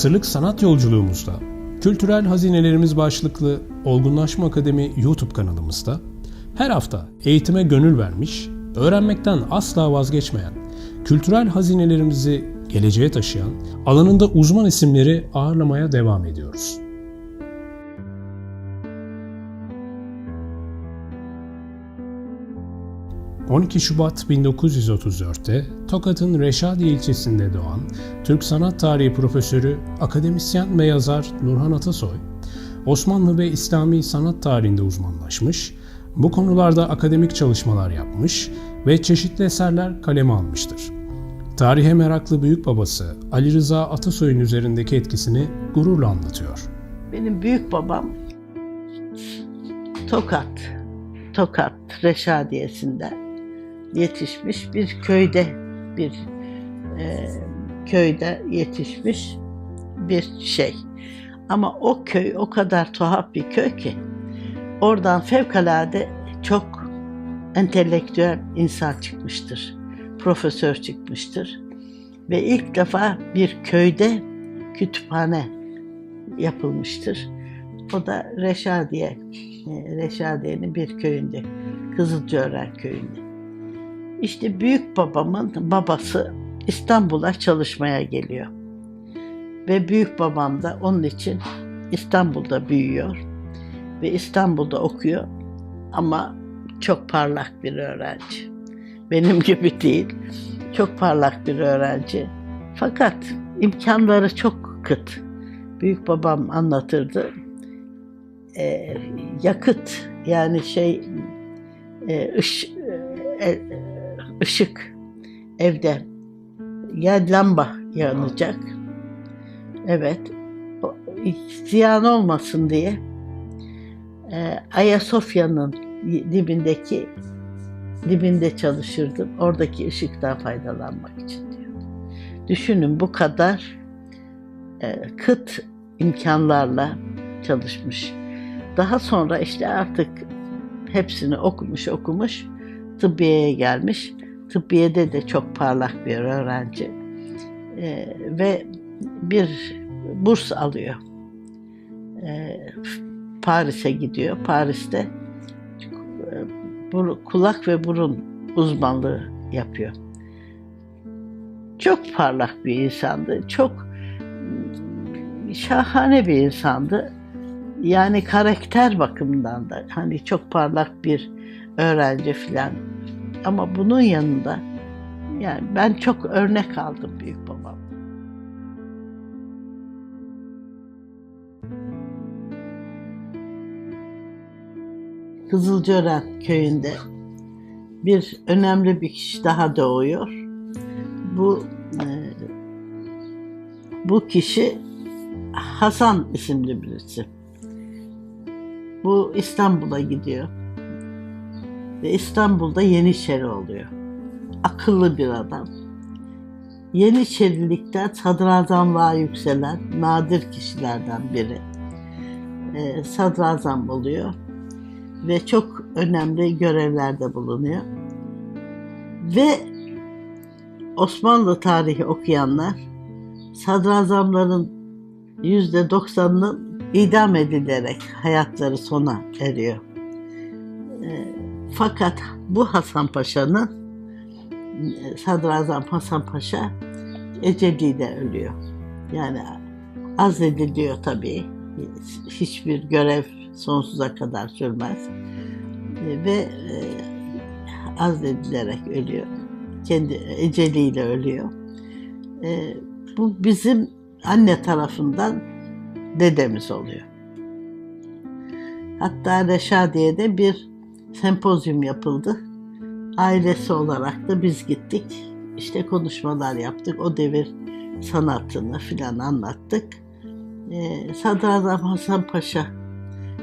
Asırlık sanat yolculuğumuzda Kültürel Hazinelerimiz başlıklı Olgunlaşma Akademi YouTube kanalımızda her hafta eğitime gönül vermiş, öğrenmekten asla vazgeçmeyen, kültürel hazinelerimizi geleceğe taşıyan, alanında uzman isimleri ağırlamaya devam ediyoruz. ...12 Şubat 1934'te Tokat'ın Reşadiye ilçesinde doğan Türk Sanat Tarihi Profesörü, akademisyen ve yazar Nurhan Atasoy, Osmanlı ve İslami sanat tarihinde uzmanlaşmış, bu konularda akademik çalışmalar yapmış ve çeşitli eserler kaleme almıştır. Tarihe meraklı büyük babası Ali Rıza Atasoy'un üzerindeki etkisini gururla anlatıyor. Benim büyük babam Tokat, Tokat Reşadiyesi'nde yetişmiş bir köyde bir e, köyde yetişmiş bir şey. Ama o köy o kadar tuhaf bir köy ki oradan fevkalade çok entelektüel insan çıkmıştır. Profesör çıkmıştır. Ve ilk defa bir köyde kütüphane yapılmıştır. O da Reşadiye, e, Reşadiye'nin bir köyünde, Kızılcaören köyünde. İşte büyük babamın babası İstanbul'a çalışmaya geliyor. Ve büyük babam da onun için İstanbul'da büyüyor ve İstanbul'da okuyor ama çok parlak bir öğrenci. Benim gibi değil. Çok parlak bir öğrenci. Fakat imkanları çok kıt. Büyük babam anlatırdı. Ee, yakıt yani şey e, ış, e, ışık evde ya lamba yanacak. Evet. Ziyan olmasın diye e, Ayasofya'nın dibindeki dibinde çalışırdım. Oradaki ışıktan faydalanmak için diyor. Düşünün bu kadar e, kıt imkanlarla çalışmış. Daha sonra işte artık hepsini okumuş okumuş tıbbiyeye gelmiş. Tıbbiyede de çok parlak bir öğrenci. E, ve bir burs alıyor. E, Paris'e gidiyor. Paris'te kulak ve burun uzmanlığı yapıyor. Çok parlak bir insandı. Çok şahane bir insandı. Yani karakter bakımından da hani çok parlak bir öğrenci filan. Ama bunun yanında yani ben çok örnek aldım büyük babam. Kızılcören köyünde bir önemli bir kişi daha doğuyor. Bu e, bu kişi Hasan isimli birisi. Bu İstanbul'a gidiyor. Ve İstanbul'da Yeniçeri oluyor. Akıllı bir adam. Yeniçerilikten sadrazamlığa yükselen nadir kişilerden biri. E, sadrazam oluyor ve çok önemli görevlerde bulunuyor. Ve Osmanlı tarihi okuyanlar sadrazamların yüzde doksanının idam edilerek hayatları sona eriyor. E, fakat bu Hasan Paşa'nın Sadrazam Hasan Paşa eceliyle ölüyor. Yani azlediliyor tabii. Hiçbir görev sonsuza kadar sürmez. Ve e, azledilerek ölüyor. Kendi eceliyle ölüyor. E, bu bizim anne tarafından dedemiz oluyor. Hatta Reşadiye'de bir sempozyum yapıldı. Ailesi olarak da biz gittik. İşte konuşmalar yaptık. O devir sanatını filan anlattık. Ee, Sadrazam Hasan Paşa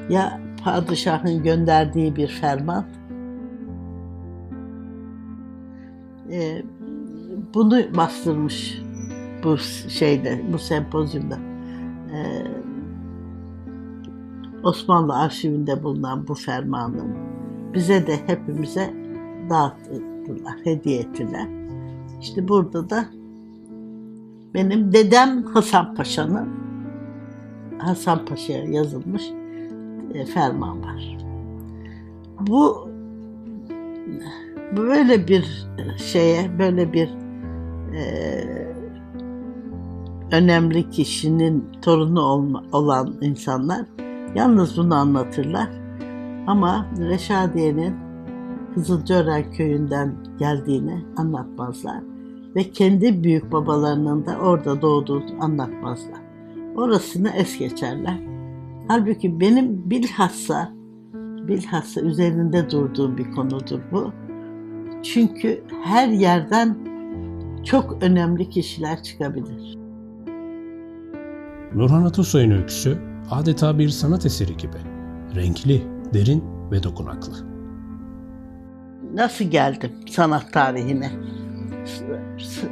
ya padişahın gönderdiği bir ferman e, bunu bastırmış bu şeyde bu sempozyumda e, Osmanlı arşivinde bulunan bu fermanı bize de hepimize dağıttılar, hediye ettiler. İşte burada da benim dedem Hasan Paşa'nın Hasan Paşa'ya yazılmış e, ferman var. Bu böyle bir şeye, böyle bir e, önemli kişinin torunu olma, olan insanlar yalnız bunu anlatırlar. Ama Reşadiye'nin Kızılcören köyünden geldiğini anlatmazlar. Ve kendi büyük babalarının da orada doğduğunu anlatmazlar. Orasını es geçerler. Halbuki benim bilhassa bilhassa üzerinde durduğum bir konudur bu. Çünkü her yerden çok önemli kişiler çıkabilir. Nurhan Atasoy'un öyküsü adeta bir sanat eseri gibi. Renkli, derin ve dokunaklı. Nasıl geldim sanat tarihine?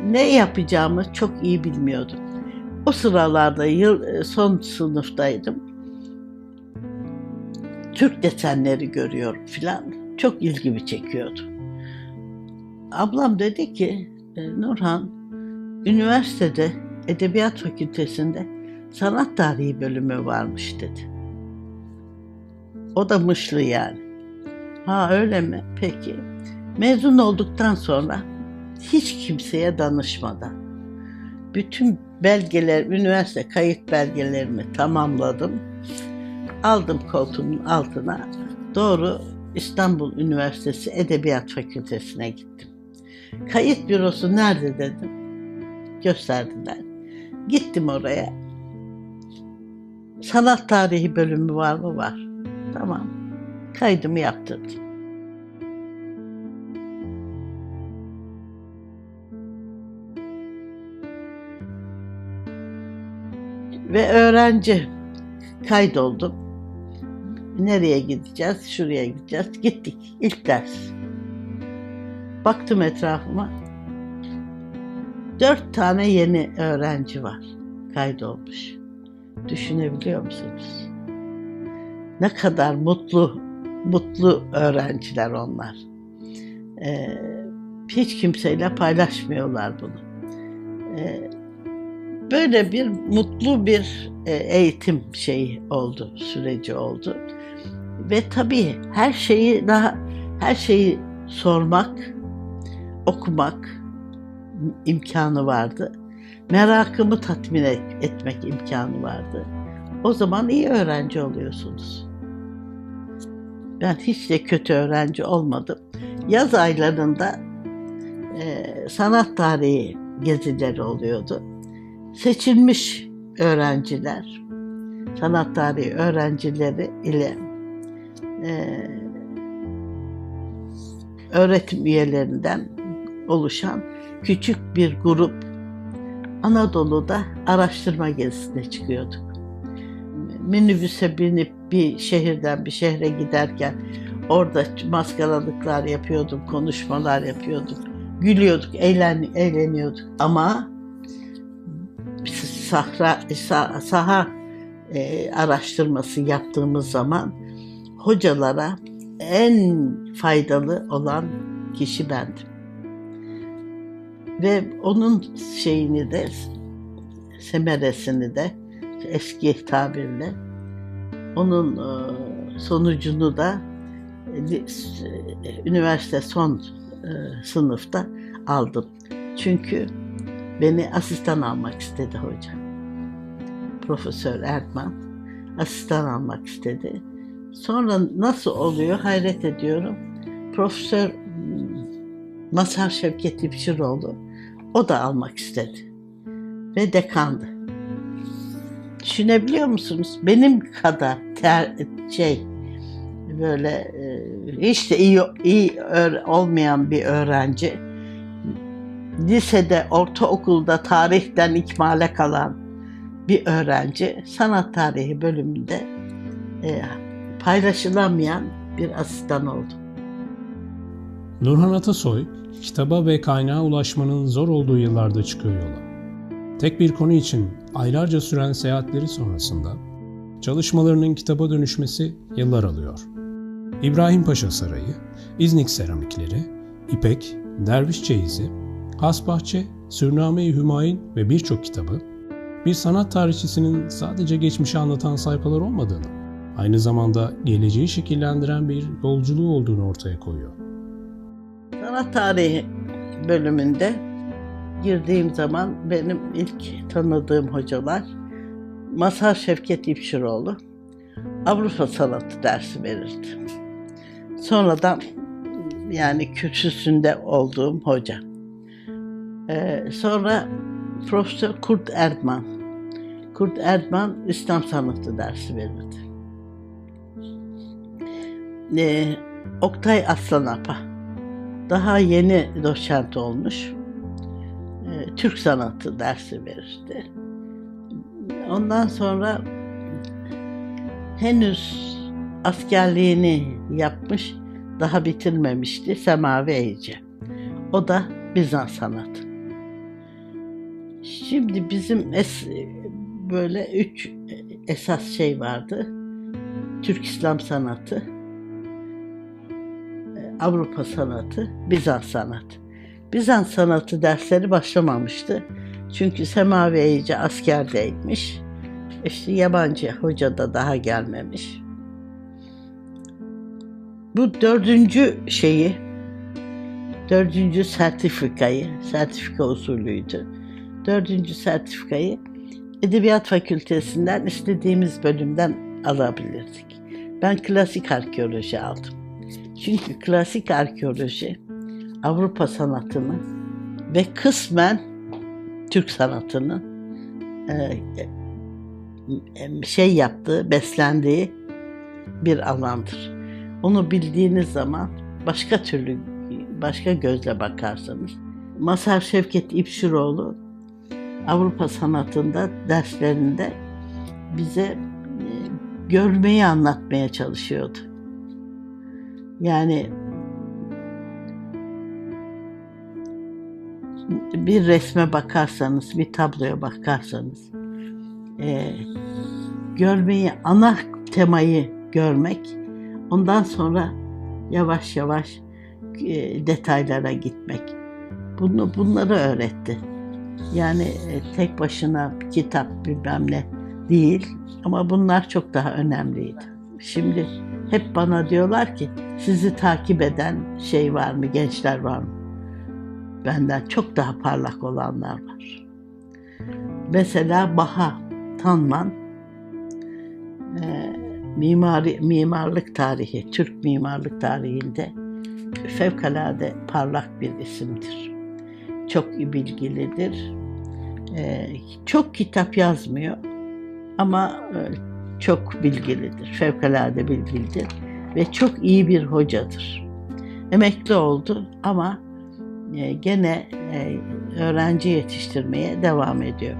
Ne yapacağımı çok iyi bilmiyordum. O sıralarda yıl son sınıftaydım. Türk desenleri görüyorum filan. Çok ilgimi çekiyordu. Ablam dedi ki, "E, Nurhan, üniversitede Edebiyat Fakültesinde sanat tarihi bölümü varmış dedi. O da mışlı yani. Ha öyle mi? Peki. Mezun olduktan sonra hiç kimseye danışmadan bütün belgeler, üniversite kayıt belgelerimi tamamladım. Aldım koltuğumun altına. Doğru İstanbul Üniversitesi Edebiyat Fakültesine gittim. Kayıt bürosu nerede dedim. Gösterdiler. Gittim oraya. Sanat tarihi bölümü var mı? Var. Tamam. Kaydımı yaptırdım. Ve öğrenci kaydoldum. Nereye gideceğiz? Şuraya gideceğiz. Gittik. İlk ders. Baktım etrafıma. Dört tane yeni öğrenci var. Kaydolmuş. Düşünebiliyor musunuz? Ne kadar mutlu, mutlu öğrenciler onlar. Ee, hiç kimseyle paylaşmıyorlar bunu. Ee, böyle bir mutlu bir e, eğitim şeyi oldu, süreci oldu. Ve tabii her şeyi daha her şeyi sormak, okumak imkanı vardı. Merakımı tatmin et- etmek imkanı vardı. O zaman iyi öğrenci oluyorsunuz. Ben hiç de kötü öğrenci olmadım. Yaz aylarında e, sanat tarihi gezileri oluyordu. Seçilmiş öğrenciler, sanat tarihi öğrencileri ile e, öğretim üyelerinden oluşan küçük bir grup Anadolu'da araştırma gezisine çıkıyorduk. Minibüse binip bir şehirden bir şehre giderken orada maskaralıklar yapıyorduk, konuşmalar yapıyorduk, gülüyorduk, eğlen, eğleniyorduk. Ama sahra, sah- saha e, araştırması yaptığımız zaman hocalara en faydalı olan kişi bendim. Ve onun şeyini de semeresini de eski tabirle onun e, sonucunu da e, üniversite son e, sınıfta aldım. Çünkü beni asistan almak istedi hoca. Profesör Ertman asistan almak istedi. Sonra nasıl oluyor hayret ediyorum. Profesör Mazhar Şevket İpşiroğlu o da almak istedi. Ve dekandı. Düşünebiliyor musunuz? Benim kadar ter, şey böyle e, hiç de iyi, iyi olmayan bir öğrenci lisede, ortaokulda tarihten ikmale kalan bir öğrenci sanat tarihi bölümünde e, paylaşılamayan bir asistan oldu. Nurhan Atasoy, kitaba ve kaynağa ulaşmanın zor olduğu yıllarda çıkıyor yola. Tek bir konu için aylarca süren seyahatleri sonrasında çalışmalarının kitaba dönüşmesi yıllar alıyor. İbrahim Paşa Sarayı, İznik seramikleri, İpek, Derviş çeyizi, Hasbahçe, Sürname-i Hümayun ve birçok kitabı, bir sanat tarihçisinin sadece geçmişi anlatan sayfalar olmadığını, aynı zamanda geleceği şekillendiren bir yolculuğu olduğunu ortaya koyuyor. Sanat tarihi bölümünde girdiğim zaman benim ilk tanıdığım hocalar Mazhar Şevket İpşiroğlu Avrupa sanatı dersi verirdi. Sonradan yani kürsüsünde olduğum hoca. Ee, sonra Profesör Kurt Erdman. Kurt Erdman İslam sanatı dersi verirdi. Ee, Oktay Aslanapa daha yeni doçent olmuş. Türk sanatı dersi verirdi. Ondan sonra henüz askerliğini yapmış, daha bitirmemişti Semavi Ece. O da Bizans sanatı. Şimdi bizim es, böyle üç esas şey vardı. Türk İslam sanatı, Avrupa sanatı, Bizans sanatı. Bizans sanatı dersleri başlamamıştı. Çünkü Semavi Ece askerdeymiş. İşte yabancı hoca da daha gelmemiş. Bu dördüncü şeyi, dördüncü sertifikayı, sertifika usulüydü. Dördüncü sertifikayı Edebiyat Fakültesinden istediğimiz bölümden alabilirdik. Ben klasik arkeoloji aldım. Çünkü klasik arkeoloji Avrupa sanatını ve kısmen Türk sanatının e, şey yaptığı, beslendiği bir alandır. Onu bildiğiniz zaman başka türlü, başka gözle bakarsanız. Mazhar Şevket İpşiroğlu Avrupa sanatında derslerinde bize e, görmeyi anlatmaya çalışıyordu. Yani bir resme bakarsanız, bir tabloya bakarsanız, e, görmeyi, ana temayı görmek, ondan sonra yavaş yavaş e, detaylara gitmek. Bunu, bunları öğretti. Yani e, tek başına kitap bilmem ne değil ama bunlar çok daha önemliydi. Şimdi hep bana diyorlar ki sizi takip eden şey var mı, gençler var mı? Benden çok daha parlak olanlar var. Mesela Baha Tanman e, mimari mimarlık tarihi, Türk mimarlık tarihinde fevkalade parlak bir isimdir. Çok bilgilidir. E, çok kitap yazmıyor ama e, çok bilgilidir, fevkalade bilgilidir ve çok iyi bir hocadır. Emekli oldu ama gene e, öğrenci yetiştirmeye devam ediyor.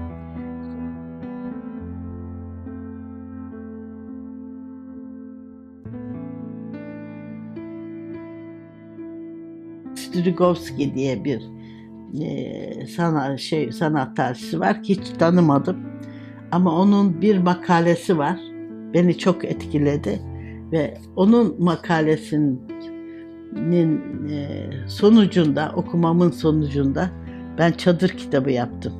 Strigovski diye bir e, sanat şey sanat tarihçisi var ki hiç tanımadım. Ama onun bir makalesi var. Beni çok etkiledi ve onun makalesinin e, sonucunda, okumamın sonucunda ben çadır kitabı yaptım.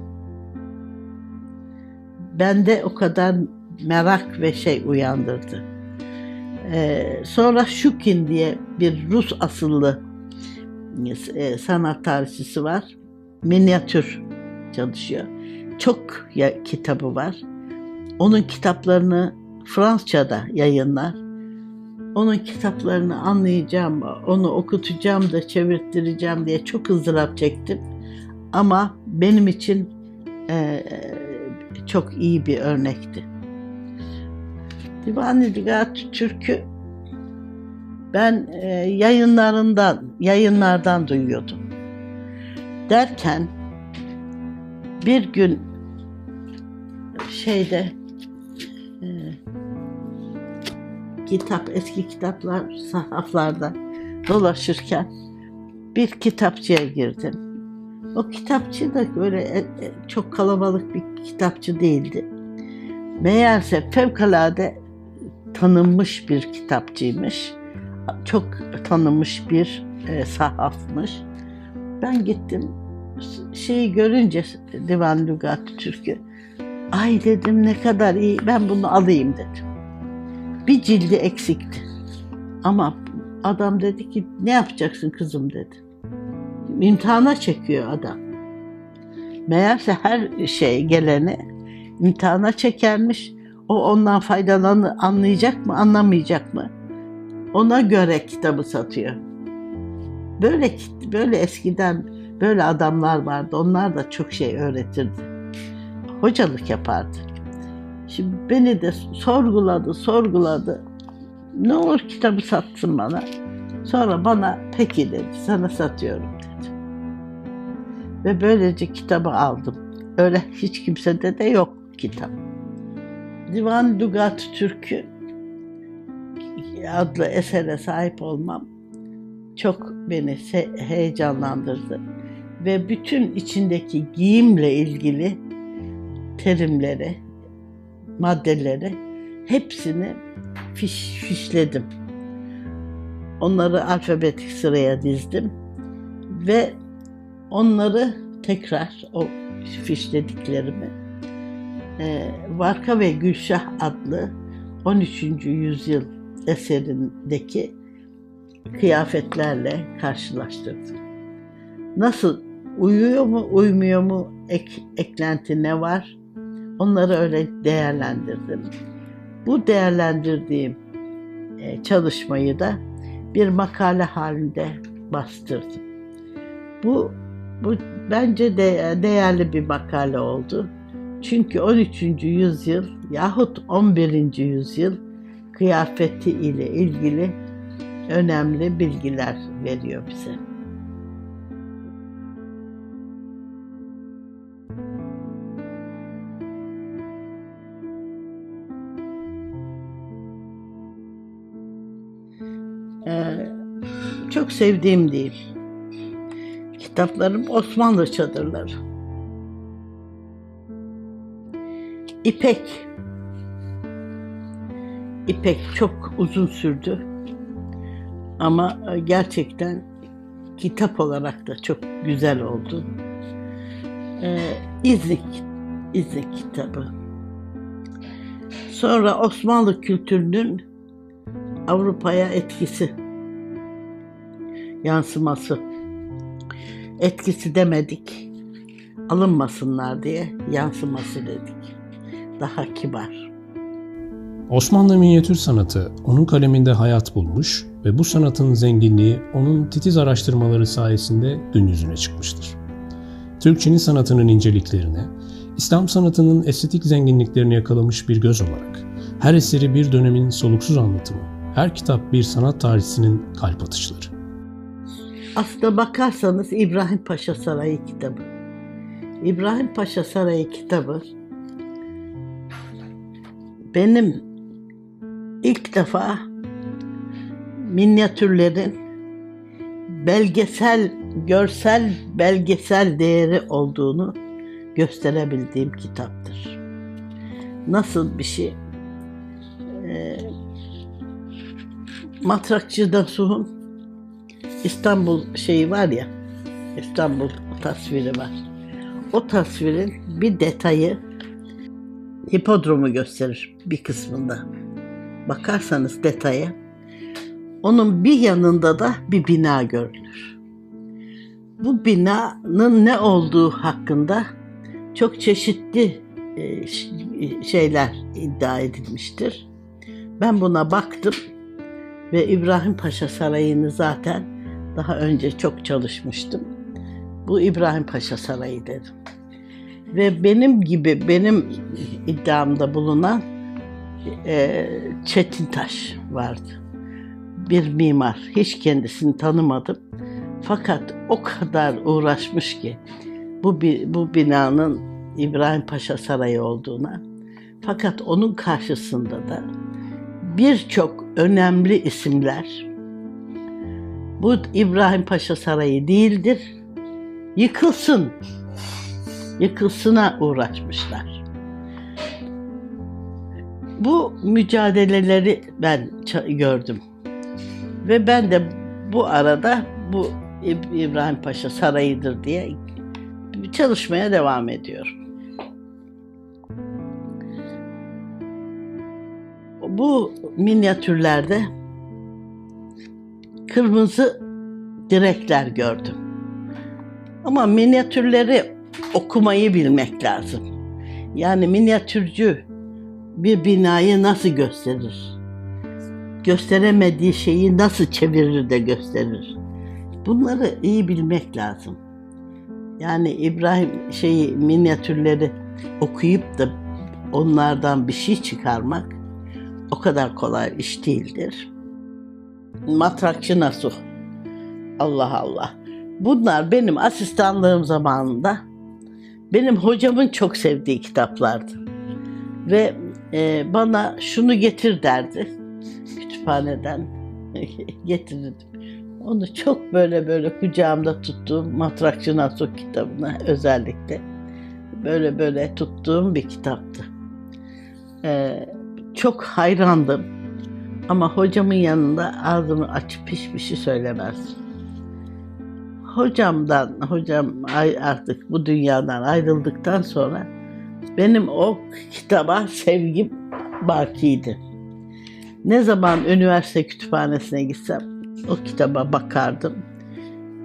Bende o kadar merak ve şey uyandırdı. Ee, sonra Şukin diye bir Rus asıllı e, sanat tarihçisi var. Minyatür çalışıyor. Çok ya, kitabı var. Onun kitaplarını Fransızca'da yayınlar. Onun kitaplarını anlayacağım, onu okutacağım da çevirttireceğim diye çok ızdırap çektim. Ama benim için e, çok iyi bir örnekti. Divan-ı Digat Türk'ü ben e, yayınlarından, yayınlardan duyuyordum. Derken bir gün şeyde kitap, eski kitaplar sahaflarda dolaşırken bir kitapçıya girdim. O kitapçı da böyle e, e, çok kalabalık bir kitapçı değildi. Meğerse fevkalade tanınmış bir kitapçıymış. Çok tanınmış bir e, sahafmış. Ben gittim şeyi görünce Divan Lügat Türk'ü ay dedim ne kadar iyi ben bunu alayım dedim. Bir cildi eksikti. Ama adam dedi ki ne yapacaksın kızım dedi. İmtihana çekiyor adam. Meğerse her şey geleni imtihana çekermiş. O ondan faydalanı anlayacak mı, anlamayacak mı? Ona göre kitabı satıyor. Böyle böyle eskiden böyle adamlar vardı. Onlar da çok şey öğretirdi. Hocalık yapardı. Şimdi beni de sorguladı, sorguladı. Ne olur kitabı satsın bana. Sonra bana peki dedi, sana satıyorum dedi. Ve böylece kitabı aldım. Öyle hiç kimsede de yok kitap. Divan Lugat Türk'ü adlı esere sahip olmam çok beni heyecanlandırdı. Ve bütün içindeki giyimle ilgili terimleri, maddeleri hepsini fiş, fişledim. Onları alfabetik sıraya dizdim ve onları tekrar o fişlediklerimi e, Varka ve Gülşah adlı 13. yüzyıl eserindeki kıyafetlerle karşılaştırdım. Nasıl uyuyor mu, uymuyor mu, ek, eklenti ne var? Onları öyle değerlendirdim. Bu değerlendirdiğim e, çalışmayı da bir makale halinde bastırdım. Bu bu bence de değerli bir makale oldu. Çünkü 13. yüzyıl yahut 11. yüzyıl kıyafeti ile ilgili önemli bilgiler veriyor bize. Çok sevdiğim değil. Kitaplarım Osmanlı çadırları. İpek. İpek çok uzun sürdü. Ama e, gerçekten kitap olarak da çok güzel oldu. Ee, İznik, İznik kitabı. Sonra Osmanlı kültürünün Avrupa'ya etkisi, yansıması. Etkisi demedik, alınmasınlar diye yansıması dedik. Daha kibar. Osmanlı minyatür sanatı onun kaleminde hayat bulmuş ve bu sanatın zenginliği onun titiz araştırmaları sayesinde gün yüzüne çıkmıştır. Türk Çini sanatının inceliklerine, İslam sanatının estetik zenginliklerini yakalamış bir göz olarak her eseri bir dönemin soluksuz anlatımı, her kitap bir sanat tarihçisinin kalp atışları. Aslına bakarsanız İbrahim Paşa Sarayı kitabı. İbrahim Paşa Sarayı kitabı benim ilk defa minyatürlerin belgesel, görsel, belgesel değeri olduğunu gösterebildiğim kitaptır. Nasıl bir şey? Ee, Matrakçı Nasuh'un İstanbul şeyi var ya, İstanbul tasviri var. O tasvirin bir detayı hipodromu gösterir bir kısmında. Bakarsanız detaya, onun bir yanında da bir bina görünür. Bu binanın ne olduğu hakkında çok çeşitli e, şeyler iddia edilmiştir. Ben buna baktım ve İbrahim Paşa Sarayı'nı zaten daha önce çok çalışmıştım. Bu İbrahim Paşa Sarayı dedim. Ve benim gibi benim iddiamda bulunan e, Çetin Taş vardı. Bir mimar. Hiç kendisini tanımadım. Fakat o kadar uğraşmış ki bu bu binanın İbrahim Paşa Sarayı olduğuna. Fakat onun karşısında da birçok önemli isimler bu İbrahim Paşa Sarayı değildir. Yıkılsın. Yıkılsına uğraşmışlar. Bu mücadeleleri ben gördüm. Ve ben de bu arada bu İbrahim Paşa Sarayı'dır diye çalışmaya devam ediyorum. Bu minyatürlerde kırmızı direkler gördüm. Ama minyatürleri okumayı bilmek lazım. Yani minyatürcü bir binayı nasıl gösterir? Gösteremediği şeyi nasıl çevirir de gösterir? Bunları iyi bilmek lazım. Yani İbrahim şeyi minyatürleri okuyup da onlardan bir şey çıkarmak o kadar kolay iş değildir. Matrakçı Nasuh. Allah Allah. Bunlar benim asistanlığım zamanında benim hocamın çok sevdiği kitaplardı. Ve e, bana şunu getir derdi kütüphaneden getirirdim. Onu çok böyle böyle kucağımda tuttuğum Matrakçı Nasuh kitabını özellikle böyle böyle tuttuğum bir kitaptı. Ee, çok hayrandım ama hocamın yanında ağzımı açıp hiçbir şey söylemezdim. Hocamdan, hocam artık bu dünyadan ayrıldıktan sonra benim o kitaba sevgim bakiydi. Ne zaman üniversite kütüphanesine gitsem o kitaba bakardım.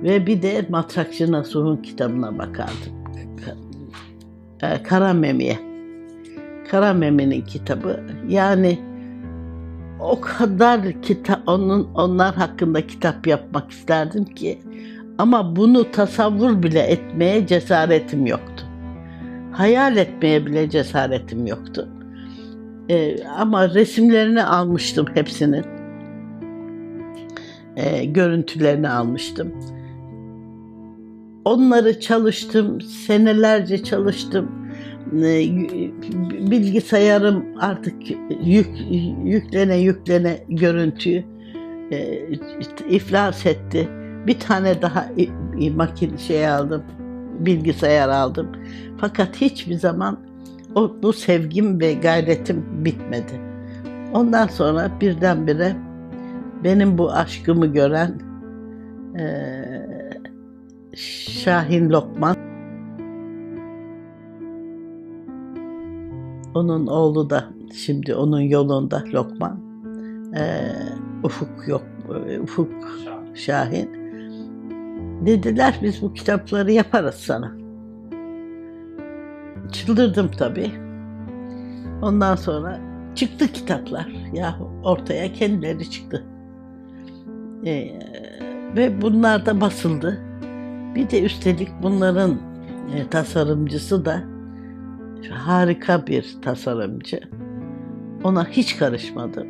Ve bir de Matrakçı Nasuh'un kitabına bakardım. Ka- e, Kara Memi'ye. Kara Memi'nin kitabı. Yani o kadar kitap onun onlar hakkında kitap yapmak isterdim ki ama bunu tasavvur bile etmeye cesaretim yoktu. Hayal etmeye bile cesaretim yoktu. Ee, ama resimlerini almıştım hepsinin. Ee, görüntülerini almıştım. Onları çalıştım, senelerce çalıştım. Ee, bilgisayarım artık yük, yüklene yüklene görüntüyü e, iflas etti. Bir tane daha makine şey aldım, bilgisayar aldım. Fakat hiçbir zaman o bu sevgim ve gayretim bitmedi. Ondan sonra birdenbire benim bu aşkımı gören eee Şahin Lokman onun oğlu da şimdi onun yolunda Lokman eee, Ufuk yok Ufuk Şahin dediler biz bu kitapları yaparız sana. Çıldırdım tabii. Ondan sonra çıktı kitaplar. Ya ortaya kendileri çıktı. Ee, ve bunlar da basıldı. Bir de üstelik bunların e, tasarımcısı da harika bir tasarımcı. Ona hiç karışmadım.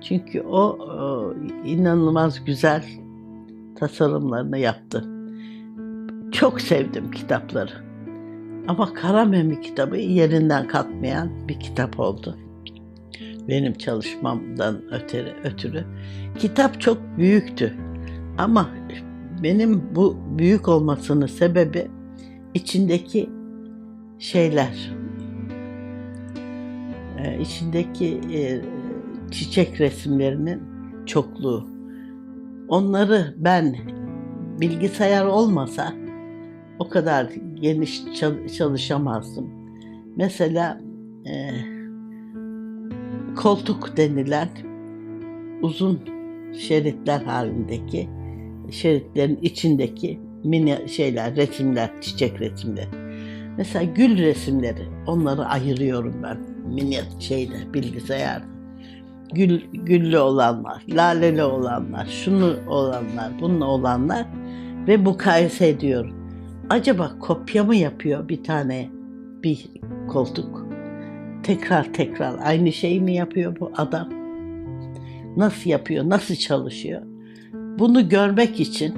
Çünkü o, o inanılmaz güzel tasarımlarını yaptı. Çok sevdim kitapları. Ama Karamemi kitabı yerinden kalkmayan bir kitap oldu. Benim çalışmamdan ötürü, ötürü. Kitap çok büyüktü. Ama benim bu büyük olmasının sebebi içindeki şeyler. Ee, içindeki e, çiçek resimlerinin çokluğu. Onları ben bilgisayar olmasa o kadar geniş çal- çalışamazdım. Mesela e, koltuk denilen uzun şeritler halindeki şeritlerin içindeki mini şeyler, resimler, çiçek resimleri. Mesela gül resimleri, onları ayırıyorum ben mini şeyde, bilgisayarda. Gül, güllü olanlar, laleli olanlar, şunu olanlar, bununla olanlar ve mukayese ediyorum. Acaba kopya mı yapıyor bir tane bir koltuk? Tekrar tekrar aynı şeyi mi yapıyor bu adam? Nasıl yapıyor, nasıl çalışıyor? Bunu görmek için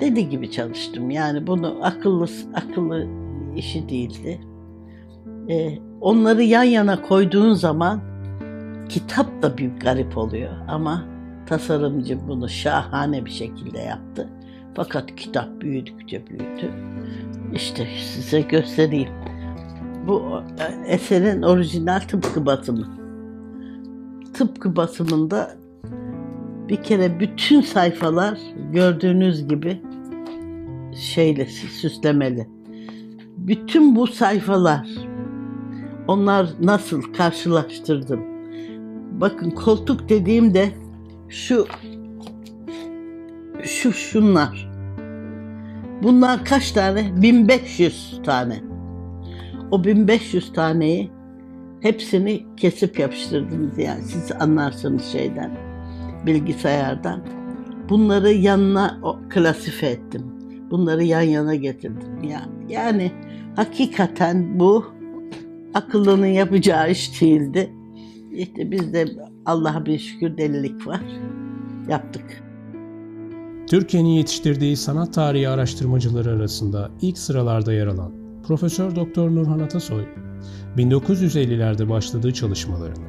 deli gibi çalıştım. Yani bunu akıllı akıllı işi değildi. Ee, onları yan yana koyduğun zaman kitap da bir garip oluyor ama tasarımcı bunu şahane bir şekilde yaptı. Fakat kitap büyüdükçe büyüdü. İşte size göstereyim. Bu e, eserin orijinal tıpkı basımı. Tıpkı basımında bir kere bütün sayfalar gördüğünüz gibi şeyle süslemeli. Bütün bu sayfalar onlar nasıl karşılaştırdım. Bakın koltuk dediğimde şu şu şunlar. Bunlar kaç tane? 1500 tane. O 1500 taneyi hepsini kesip yapıştırdınız yani siz anlarsınız şeyden bilgisayardan. Bunları yanına o- klasife ettim. Bunları yan yana getirdim. Ya, yani hakikaten bu akıllının yapacağı iş değildi. İşte bizde Allah'a bir şükür delilik var. Yaptık. Türkiye'nin yetiştirdiği sanat tarihi araştırmacıları arasında ilk sıralarda yer alan Profesör Doktor Nurhan Atasoy, 1950'lerde başladığı çalışmalarını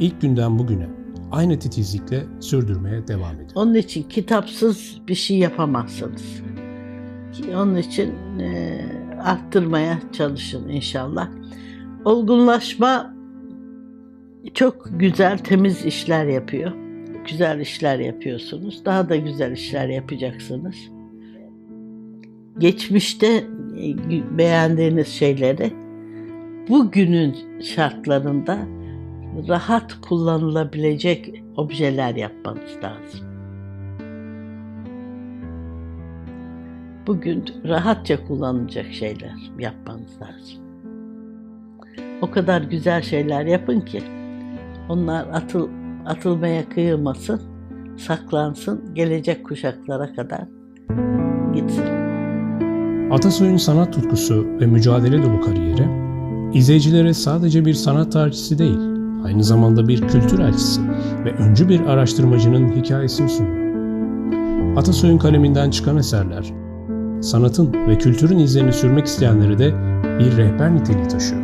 ilk günden bugüne aynı titizlikle sürdürmeye devam ediyor. Onun için kitapsız bir şey yapamazsınız. Onun için e, arttırmaya çalışın inşallah. Olgunlaşma çok güzel, temiz işler yapıyor. Güzel işler yapıyorsunuz. Daha da güzel işler yapacaksınız. Geçmişte e, beğendiğiniz şeyleri bugünün şartlarında rahat kullanılabilecek objeler yapmanız lazım. Bugün rahatça kullanılacak şeyler yapmanız lazım. O kadar güzel şeyler yapın ki onlar atıl, atılmaya kıyılmasın, saklansın, gelecek kuşaklara kadar gitsin. Atasoy'un sanat tutkusu ve mücadele dolu kariyeri, izleyicilere sadece bir sanat tarihçisi değil, aynı zamanda bir kültür elçisi ve öncü bir araştırmacının hikayesini sunuyor. Atasoy'un kaleminden çıkan eserler, sanatın ve kültürün izlerini sürmek isteyenlere de bir rehber niteliği taşıyor.